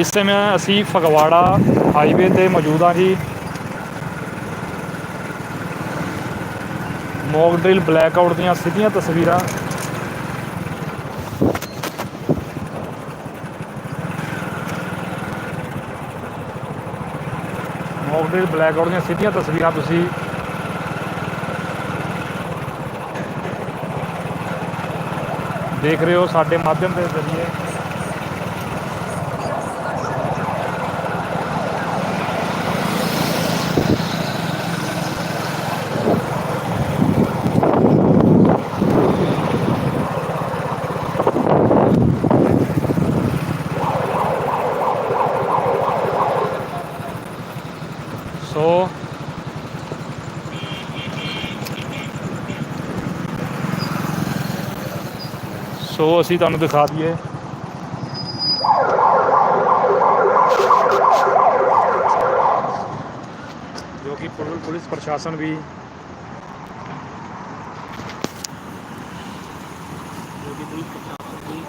ਇਸ ਸਮੇਂ ਅਸੀਂ ਫਗਵਾੜਾ ਹਾਈਵੇ ਤੇ ਮੌਜੂਦ ਹਾਂ ਜੀ। ਮੌਕ ਡਰਿਲ ਬਲੈਕਆਊਟ ਦੀਆਂ ਸਿੱਧੀਆਂ ਤਸਵੀਰਾਂ। ਮੌਕ ਡਰਿਲ ਬਲੈਕਆਊਟ ਦੀਆਂ ਸਿੱਧੀਆਂ ਤਸਵੀਰਾਂ ਤੁਸੀਂ ਦੇਖ ਰਹੇ ਹੋ ਸਾਡੇ ਮਾਧਿਅਮ ਦੇ ਜ਼ਰੀਏ। ਸੋ ਸੋ ਅਸੀਂ ਤੁਹਾਨੂੰ ਦਿਖਾ ਦਈਏ। ਜੋ ਕਿ ਪੁਲ- ਪੁਲਿਸ ਪ੍ਰਸ਼ਾਸਨ ਵੀ ਜੋ ਕਿ ਪੁਲਿਸ ਪ੍ਰਸ਼ਾਸਨ ਵੀ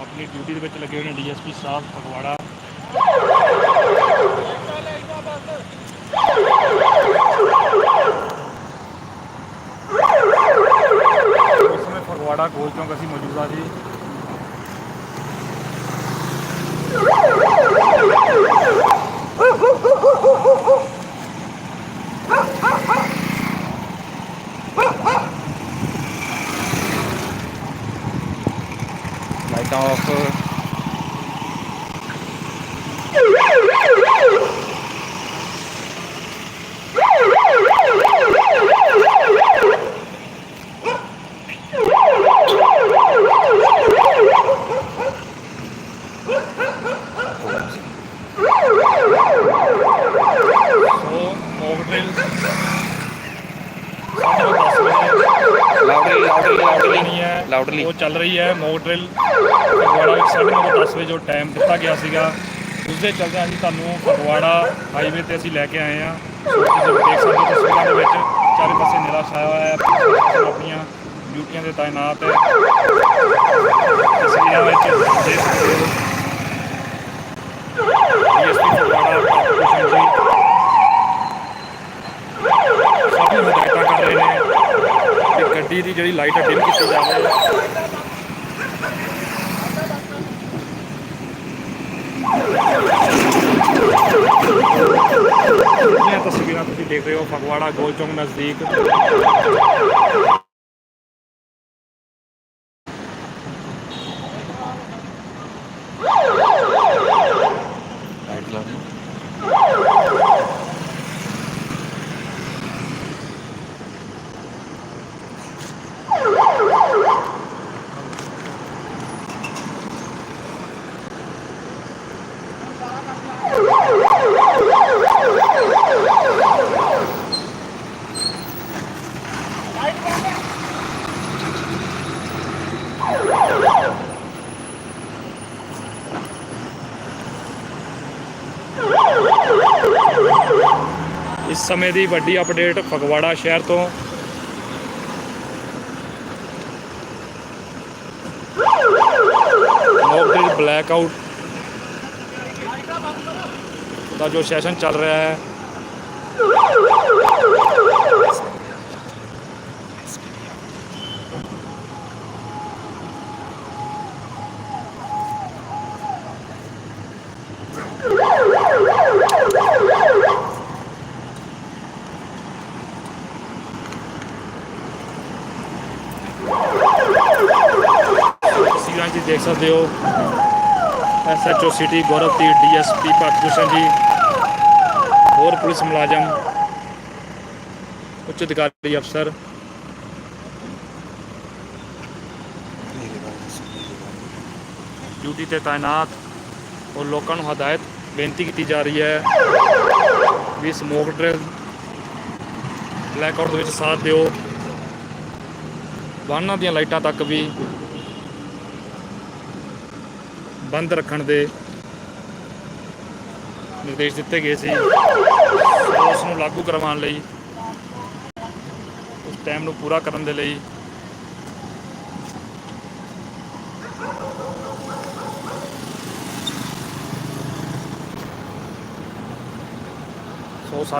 ਆਪਣੀ ਡਿਊਟੀ ਦੇ ਵਿੱਚ ਲੱਗੇ ਹੋਏ ਨੇ। ਡੀਐਸਪੀ ਸਾਹਿਬ, ਫਗਵਾੜਾ। ਇਸ ਸਮੇਂ ਫਗਵਾੜਾ ਗੋਲ ਚੌਂਕ ਅਸੀਂ ਮੌਜੂਦ ਆ ਜੀ। ਲਾਈਟਾਂ off so mock drill loudly loudly loudly ਨਹੀਂ ਹੈ ਲਾਊਡਲੀ ਉਹ ਚੱਲ ਰਹੀ ਹੈ ਮੌਕ ਡਰਿਲ ਫਗਵਾੜਾ ਵਿੱਚ ਸਾਢੇ ਨੌ ਤੋਂ 10 ਵਜੇ ਜੋ ਟਾਈਮ ਦਿੱਤਾ ਗਿਆ ਸੀਗਾ ਉਸ ਦੇ ਚੱਲਦੇ ਅਸੀਂ ਤੁਹਾਨੂੰ ਫਗਵਾੜਾ ਹਾਈਵੇ ਤੇ ਅਸੀਂ ਲੈ ਕੇ ਆਏ ਹਾਂ। ਤੁਸੀਂ ਦੇਖ ਸਕਦੇ ਹੋ ਤਸਵੀਰਾਂ ਦੇ ਵਿੱਚ ਚਾਰੇ ਪਾਸੇ ਨਿਰਾ ਛਾਇਆ ਹੋਇਆ ਹੈ ਆਪਣੀਆਂ ਡਿਊਟੀਆਂ ਦੇ ਤਾਇਨਾਤ ਹੈ। ਤਸਵੀਰਾਂ ਵਿੱਚ ਦੇਖ ਸਕਦੇ ਹੋ। ਡੀਐਸਪੀ ਫਗਵਾੜਾ ਕਾਰਪੋਰੇਸ਼ਨ ਜੀ। ਸਭੀ ਹਦਾਇਤਾਂ ਕਰ ਰਹੇ ਨੇ ਗੱਡੀ ਦੀ ਜਿਹੜੀ ਲਾਈਟ ਡਿਮ ਕੀਤੀ ਜਾਵੇ। ਤਸਵੀਰਾਂ ਤੁਸੀਂ ਦੇਖ ਰਹੇ ਹੋ ਫਗਵਾੜਾ ਗੋਲ ਚੌਂਕ ਨਜ਼ਦੀਕ ਲਾਈਟ ਲਾ ਦਿਓ। ਇਸ ਸਮੇਂ ਦੀ ਵੱਡੀ ਅਪਡੇਟ ਫਗਵਾੜਾ ਸ਼ਹਿਰ ਤੋਂ। ਮੋਕਡਿਲ ਬਲੈਕਆਊਟ ਦਾ ਜੋ ਸੈਸ਼ਨ ਚੱਲ ਰਿਹਾ ਹੈ ਤਸਵੀਰਾਂ 'ਚ ਦੇਖ ਸਕਦੇ ਹੋ। SHO city Gaurav Gauravdeep DSP Bharatbhushan ji ਹੋਰ ਪੁਲਿਸ ਮੁਲਾਜ਼ਮ, ਉੱਚ ਅਧਿਕਾਰੀ ਅਫਸਰ। ਡਿਊਟੀ ਤੇ ਤਾਇਨਾਤ ਔਰ ਲੋਕਾਂ ਨੂੰ ਹਦਾਇਤ, ਬੇਨਤੀ ਕੀਤੀ ਜਾ ਰਹੀ ਹੈ ਵੀ ਸਮੋਕ ਡਰਿਲ ਬਲੈਕਆਊਟ ਦੇ ਵਿੱਚ ਸਾਥ ਦਿਓ। ਵਾਹਨਾਂ ਦੀਆਂ ਲਾਈਟਾਂ ਤੱਕ ਵੀ ਬੰਦ ਰੱਖਣ ਦੇ ਨਿਰਦੇਸ਼ ਦਿੱਤੇ ਗਏ ਸੀ। ਉਸ ਨੂੰ ਲਾਗੂ ਕਰਵਾਉਣ ਲਈ, ਉਸ ਟਾਈਮ ਨੂੰ ਪੂਰਾ ਕਰਨ ਦੇ ਲਈ